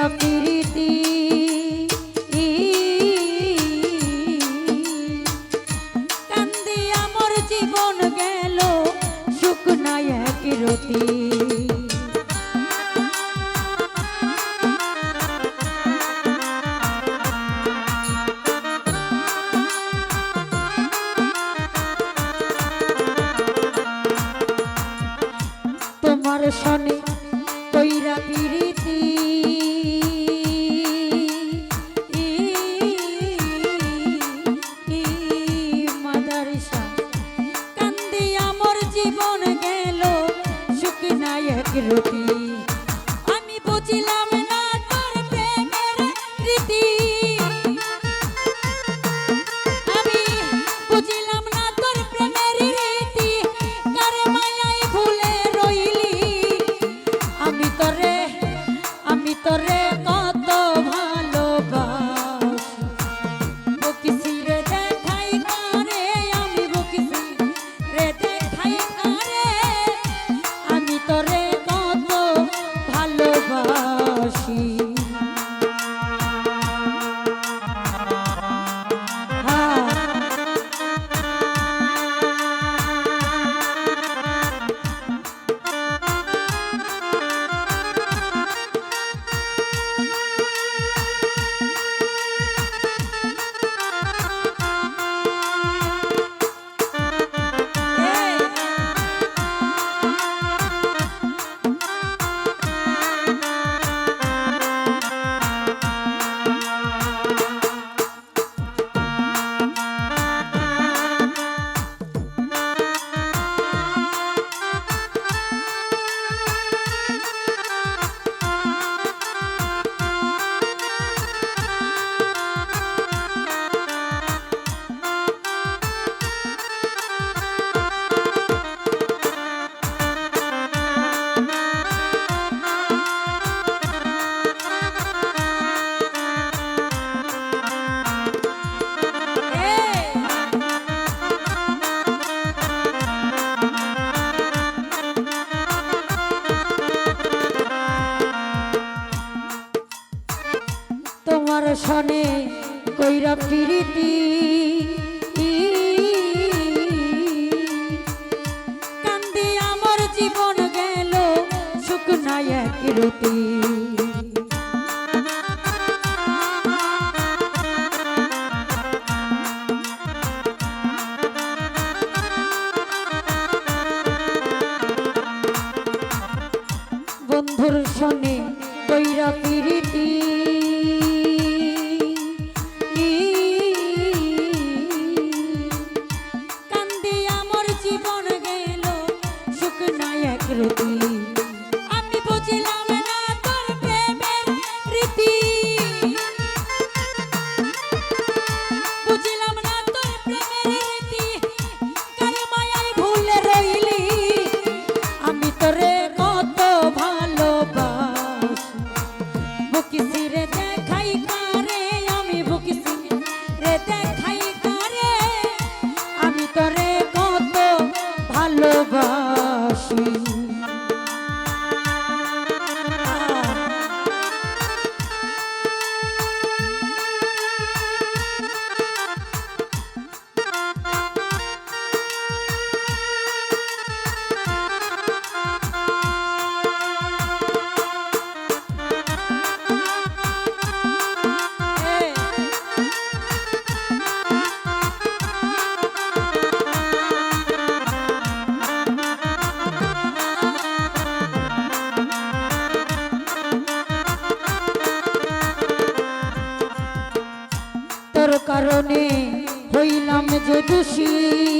up. মুলকি সনে কইরা প্রীতি কান্দি আমার জীবন গেল সুখ নাই এক রুতি কারণে হইলাম যে দোষী।